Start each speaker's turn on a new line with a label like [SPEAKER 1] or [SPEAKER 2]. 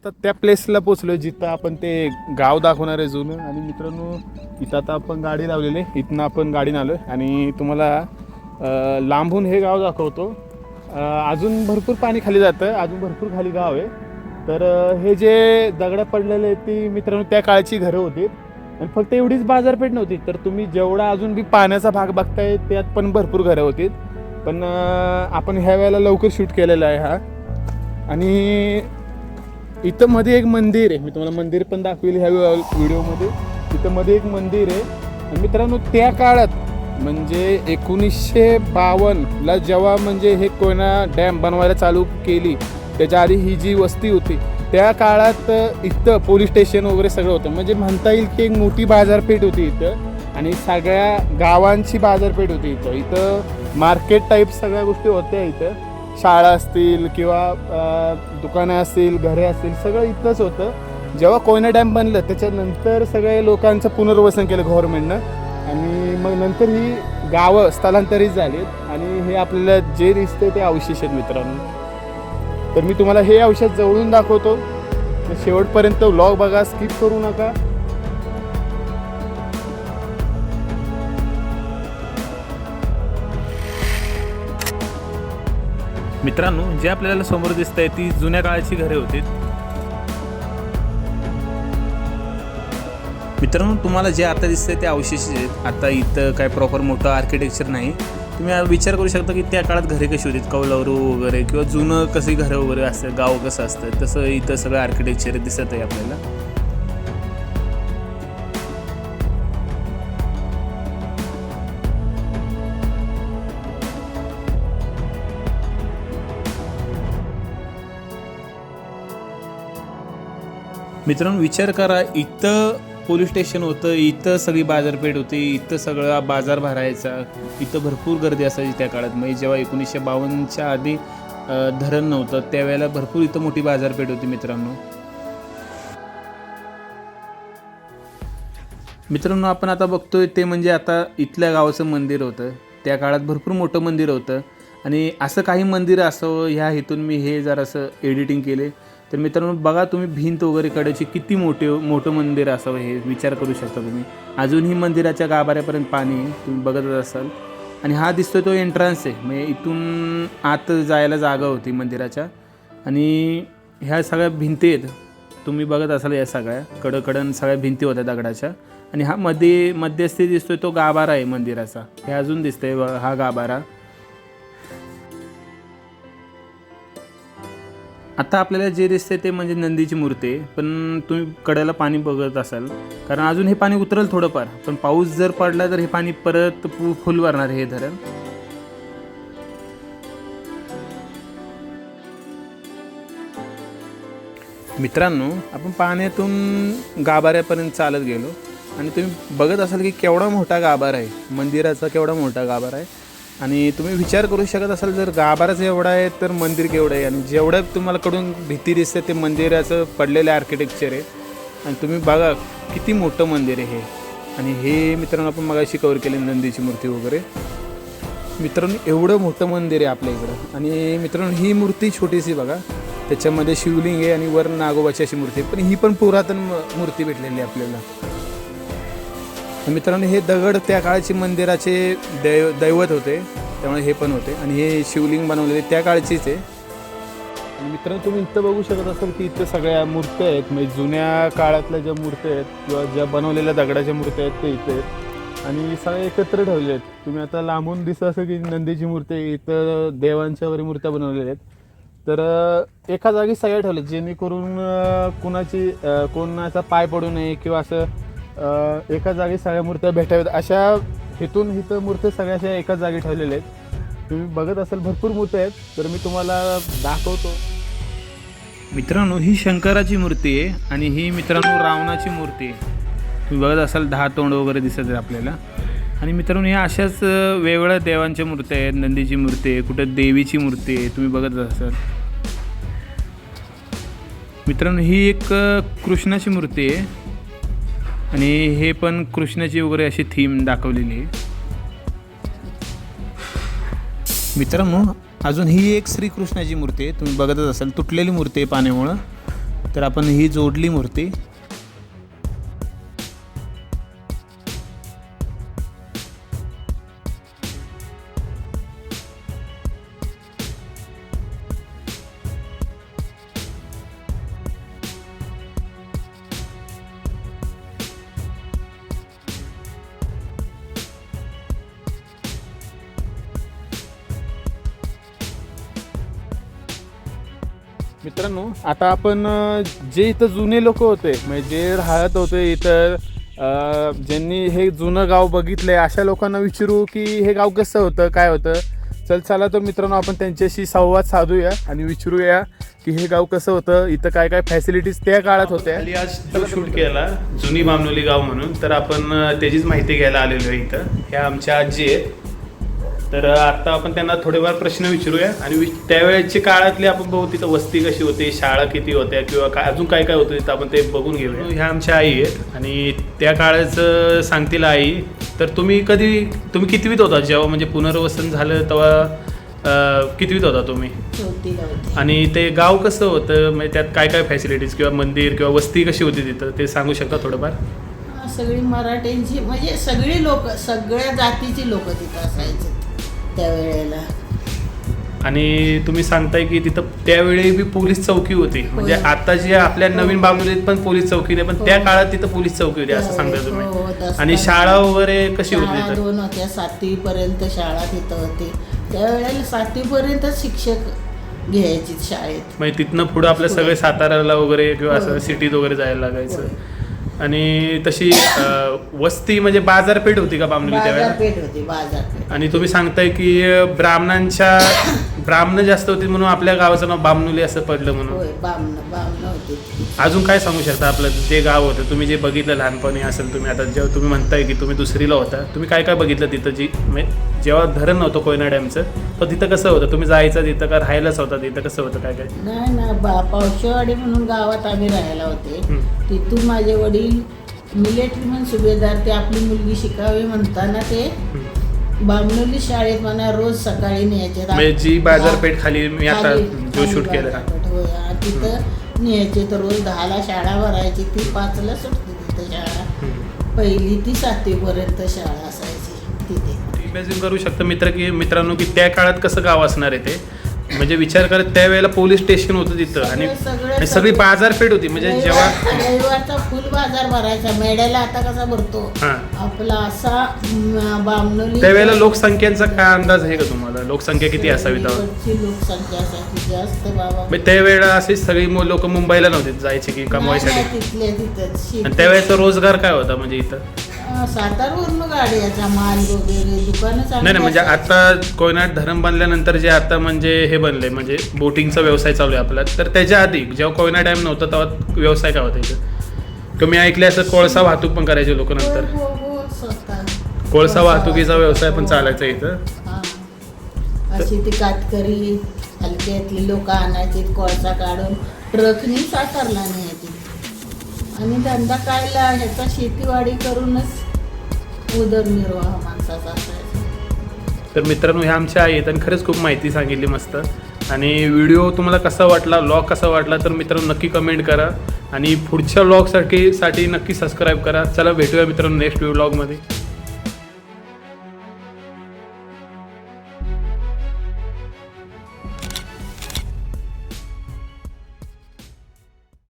[SPEAKER 1] आता त्या प्लेसला पोचलो जिथं आपण ते गाव दाखवणार आहे जुनं आणि मित्रांनो इथं आता आपण गाडी लावलेली आहे. इथनं आपण गाडी आलो आणि तुम्हाला लांबून हे गाव दाखवतो. अजून भरपूर पाणी खाली जातं. अजून भरपूर खाली गाव आहे. तर हे जे दगडं पडलेले आहेत ती मित्रांनो त्या काळची घरं होती. आणि फक्त एवढीच बाजारपेठ नव्हती. तर तुम्ही जेवढा अजून बी पाण्याचा भाग बघताय त्यात पण भरपूर घरं होती. पण आपण ह्या वेळेला लवकर शूट केलेला आहे हा. आणि इथं मध्ये एक मंदिर आहे. मी तुम्हाला मंदिर पण दाखवेल ह्या व्हिडिओमध्ये. इथं मध्ये एक मंदिर आहे. आणि मित्रांनो त्या काळात म्हणजे एकोणीसशे बावन्नला जेव्हा म्हणजे हे कोयना डॅम बनवायला चालू केली त्याच्या आधी ही जी वस्ती होती त्या काळात इथं पोलीस स्टेशन वगैरे सगळं होतं. म्हणजे म्हणता येईल की एक मोठी बाजारपेठ होती इथं आणि सगळ्या गावांची बाजारपेठ होती इथं. इथं मार्केट टाईप सगळ्या गोष्टी होत्या इथं. शाळा असतील किंवा दुकानं असतील घरे असतील सगळं इथंच होतं. जेव्हा कोयना डॅम बनलं त्याच्यानंतर सगळे लोकांचं पुनर्वसन केलं गव्हर्नमेंटनं आणि मग नंतर ही गावं स्थलांतरित झालीत आणि हे आपल्याला जे दिसते ते अवशेष आहेत मित्रांनो. तर मी तुम्हाला हे अवशेष जवळून दाखवतो. शेवटपर्यंत व्लॉग बघा स्किप करू नका. मित्रांनो जे आपल्याला समोर दिसत आहे ती जुन्या काळाची घरे होती. मित्रांनो तुम्हाला जे आता दिसतंय ते अवशेष आहेत. आता इथं काय प्रॉपर मोठं आर्किटेक्चर नाही. तुम्ही विचार करू शकता की त्या काळात घरे कशी होती? कौलारू वगैरे किंवा जुनं कशी घरं वगैरे असतं गाव कसं असतं तसं इथं सगळं आर्किटेक्चर दिसत आहे आपल्याला. मित्रांनो विचार करा इथं पोलीस स्टेशन होतं इथं सगळी बाजारपेठ होती इथं सगळा बाजार भरायचा इथं भरपूर गर्दी असायची त्या काळात. म्हणजे जेव्हा एकोणीसशे बावन्नच्या आधी धरण नव्हतं त्यावेळेला भरपूर इथं मोठी बाजारपेठ होती मित्रांनो. मित्रांनो आपण आता बघतोय ते म्हणजे आता इथल्या गावाचं मंदिर होतं. त्या काळात भरपूर मोठं मंदिर होतं. आणि असं काही मंदिर असावं ह्या हेतून मी हे जरासं एडिटिंग केले. तर मित्रांनो बघा तुम्ही भिंत वगैरे कडेची किती मोठे मोठं मंदिर असावं हे विचार करू शकता तुम्ही. अजूनही मंदिराच्या गाभाऱ्यापर्यंत पाणी आहे, तुम्ही बघतच असाल. आणि हा दिसतोय तो एंट्रन्स आहे. म्हणजे इथून आत जायला जागा होती मंदिराच्या. आणि ह्या सगळ्या भिंती आहेत तुम्ही बघत असाल या सगळ्या. कडकडन सगळ्या भिंती होत्या दगडाच्या. आणि हा मध्ये मध्यस्थी दिसतोय तो गाभारा आहे मंदिराचा. हे अजून दिसतंय हा गाभारा. आता आपल्याला जे दिसते ते म्हणजे नंदीची मूर्ती आहे पण तुम्ही कड्याला पाणी बघत असाल. कारण अजून हे पाणी उतरल थोडंफार पण पाऊस जर पडला तर हे पाणी परत फु- फुल भरणार हे धरण. मित्रांनो आपण पाण्यातून गाभाऱ्यापर्यंत चालत गेलो. आणि तुम्ही बघत असाल की केवढा मोठा गाभार आहे. मंदिराचा केवढा मोठा गाभार आहे. आणि तुम्ही विचार करू शकत असाल जर गाभाराच एवढा आहे तर मंदिर केवढं आहे? आणि जेवढं तुम्हाला कडून भीती दिसते ते मंदिराचं पडलेलं आर्किटेक्चर आहे. आणि तुम्ही बघा किती मोठं मंदिर आहे हे. आणि हे मित्रांनो आपण मगाशी कवर केले नंदीची मूर्ती वगैरे. मित्रांनो एवढं मोठं मंदिर आहे आपल्या इकडं. आणि मित्रांनो ही मूर्ती छोटीशी बघा. त्याच्यामध्ये शिवलिंग आहे आणि वर नागोबाची अशी मूर्ती आहे. पण ही पण पुरातन म- मूर्ती भेटलेली आहे आपल्याला. मित्रांनो हे दगड त्या काळची मंदिराचे दैव दैवत होते. त्यामुळे हे पण होते. आणि हे शिवलिंग बनवलेले त्या काळचीच आहे. आणि मित्रांनो तुम्ही इथं बघू शकत असाल की इथं सगळ्या मूर्त्या आहेत. म्हणजे जुन्या काळातल्या ज्या मूर्त्या आहेत किंवा ज्या बनवलेल्या दगडाच्या मूर्त्या आहेत ते इथे आहेत. आणि सगळे एकत्र ठेवले आहेत. तुम्ही आता लांबून दिसत असं की नंदीची मूर्ती आहे, इथं देवांच्या वगैरे मूर्त्या बनवलेल्या आहेत. तर एका जागी सगळ्या ठेवल्या जेणेकरून कुणाची कोणाचा पाय पडू नये किंवा असं एका जागी सगळ्या मूर्त्या भेटाव्यात. अशा हेतून इथं मूर्त्या सगळ्या अशा एकाच जागी ठेवलेल्या आहेत. तुम्ही बघत असाल भरपूर मूर्त्या आहेत. तर मी तुम्हाला दाखवतो. मित्रांनो ही शंकराची मूर्ती आहे आणि ही मित्रांनो रावणाची मूर्ती आहे. तुम्ही बघत असाल दहा तोंड वगैरे दिसत आहे आपल्याला. आणि मित्रांनो ह्या अशाच वेगवेगळ्या देवांच्या मूर्त्या आहेत. नंदीची मूर्ती आहे कुठं देवीची मूर्ती आहे तुम्ही बघत असाल. मित्रांनो ही एक कृष्णाची मूर्ती आहे. आणि हे पण कृष्णाची वगैरे अशी थीम दाखवलेली आहे. मित्रांनो अजून ही एक श्रीकृष्णाची मूर्ती आहे. तुम्ही बघतच असाल तुटलेली मूर्ती आहे पाण्यामुळं.
[SPEAKER 2] तर आपण ही जोडली मूर्ती. मित्रांनो आता आपण जे इथं जुने लोक होते म्हणजे जे राहत होते इथं अ, ज्यांनी हे जुनं गाव बघितलंय अशा लोकांना विचारू की हे गाव कसं होतं काय होतं? चल चला तर मित्रांनो आपण त्यांच्याशी संवाद साधूया आणि विचारूया की हे गाव कसं होतं इथं काय काय फॅसिलिटीज त्या काळात होत्या.
[SPEAKER 1] आज शूट केला जुनी बामनोली गाव म्हणून तर आपण त्याचीच माहिती घ्यायला आलेलो आहे इथं. ह्या आमच्या आजी आहेत. तर आता आपण त्यांना थोडेफार प्रश्न विचारूया आणि वि- त्यावेळेची काळातली आपण बघू तिथं वस्ती कशी होती शाळा किती होत्या किंवा काय अजून काय काय होतं तिथं आपण ते बघून घेऊया. ह्या आमच्या आई आहेत आणि त्या काळाचं सांगतील आई तर तुम्ही कधी तुम्ही कितवीत होता जेव्हा म्हणजे पुनर्वसन झालं तेव्हा कितवीत होता तुम्ही? आणि ते गाव कसं होतं? म्हणजे त्यात काय काय फॅसिलिटीज किंवा मंदिर किंवा वस्ती कशी होती तिथं? ते सांगू शकता थोडंफार?
[SPEAKER 3] सगळी मराठ्यांची म्हणजे सगळी लोक सगळ्या जातीची लोक तिथं असायचे. त्यावेळेला
[SPEAKER 1] आणि तुम्ही सांगताय की तिथं त्यावेळी बी पोलीस चौकी होती म्हणजे. आता जे आपल्या
[SPEAKER 3] हो.
[SPEAKER 1] नवीन बांबुलीत पण पोलीस चौकी नाही पण
[SPEAKER 3] हो.
[SPEAKER 1] त्या काळात तिथं पोलीस चौकी होती असं
[SPEAKER 3] त्यावेळी,
[SPEAKER 1] सांगताय
[SPEAKER 3] हो,
[SPEAKER 1] तुम्ही आणि शाळा वगैरे कशी होती
[SPEAKER 3] दोन होत्या सातवी पर्यंत शाळा तिथं होती त्यावेळेला सातवी पर्यंत शिक्षक घ्यायची शाळेत
[SPEAKER 1] म्हणजे तिथनं पुढं आपल्या सगळे साताऱ्याला वगैरे किंवा असं. सिटीत वगैरे जायला लागायचं. आणि तशी अं, वस्ती म्हणजे बाजारपेठ होती का बामनुली त्यावेळेला
[SPEAKER 3] बाजारपेठ होती बाजारपेठ.
[SPEAKER 1] आणि तुम्ही सांगताय की ब्राह्मणांच्या ब्राह्मण जास्त होती म्हणून आपल्या गावाचं नाव बामनुली असं पडलं म्हणून.
[SPEAKER 3] होय बामण बामण होती.
[SPEAKER 1] अजून काय सांगू शकता आपलं जे गाव होतं तुम्ही जे बघितलं लहानपणी असेल तुम्ही आता जेव्हा तुम्ही म्हणताय की तुम्ही दुसरीला होता तुम्ही काय काय बघितलं तिथं जी म्हणजे जेव्हा धरण नव्हतं कोयना डॅमचं तर तिथं कसं होतं? तुम्ही जायचं तिथं का राहायलाच होता तिथं? कसं होतं काय काय?
[SPEAKER 3] नाही ना बा पावशेवाडी म्हणून गावात आम्ही राहायला होते. तिथून माझे वडील मिलिटरी म्हणून सुभेदार ते आपली मुलगी शिकावी म्हणताना ते बामनोली शाळेत म्हणा रोज सकाळी न्यायचे.
[SPEAKER 1] म्हणजे जी बाजारपेठ खाली मी आता जो शूट केला
[SPEAKER 3] तिथं न्यायचे तर रोज दहाला शाळा भरायची. ती पाचला सुटते तिथं शाळा. पहिली ती सातवी पर्यंत शाळा असायची तिथे.
[SPEAKER 1] इमॅजिन करू शकता मित्र की मित्रांनो की त्या काळात कसं गाव असणार आहे ते? म्हणजे विचार करत त्यावेळेला पोलीस स्टेशन होतं तिथं आणि
[SPEAKER 3] सगळं-
[SPEAKER 1] आणि सगळी बाजारपेठ होती. म्हणजे जेव्हा
[SPEAKER 3] रविवार- रविवारचा फुल बाजार भरायचा. मेड्याला आता कसा भरतो?
[SPEAKER 1] हां.
[SPEAKER 3] आपला असा बामनोली
[SPEAKER 1] त्यावेळेला लोकसंख्येचा काय अंदाज आहे का तुम्हाला? लोकसंख्या किती असावी तेव्हा?
[SPEAKER 3] सगळीकडची लोकसंख्या असायची जास्त बाबा.
[SPEAKER 1] त्यावेळेला अशी सगळी लोक मुंबईला नव्हते जायचे की कमवायसाठी
[SPEAKER 3] नाही, नाही, तिथल्या तिथंच. शेती.
[SPEAKER 1] आणि त्यावेळेचा रोजगार काय होता म्हणजे इथं?
[SPEAKER 3] सातारवरून माल वगैरे
[SPEAKER 1] नाही नाही म्हणजे आता कोयनाट धरण बांधल्यानंतर जे आता म्हणजे हे बनले म्हणजे बोटिंगचा व्यवसाय चालू आहे आपला तर त्याच्या आधी जेव्हा कोयना डॅम नव्हता तेव्हा व्यवसाय काय होता इथं? मी ऐकले असं कोळसा वाहतूक पण करायचे लोक नंतर.
[SPEAKER 3] हो हो
[SPEAKER 1] कोळसा वाहतुकीचा व्यवसाय पण चालायचा इथं.
[SPEAKER 3] हा. अशी ती कातकरी हलक्यातली लोक आणायची कोळसा काढून. ट्रकनी सातारला न्यायची आणि धंदा काय ह्याचा शेतीवाडी करूनच उदरनिर्वाह माणसाचा
[SPEAKER 1] तर मित्रांनो ह्या आमच्या आहेत आणि खरंच खूप माहिती सांगितली मस्त. आणि व्हिडिओ तुम्हाला कसा वाटला लॉग कसा वाटला तर मित्रांनो नक्की कमेंट करा. आणि पुढच्या व्लॉगसाठी साठी नक्की सबस्क्राईब करा. चला भेटूया मित्रांनो नेक्स्ट व्लॉगमध्ये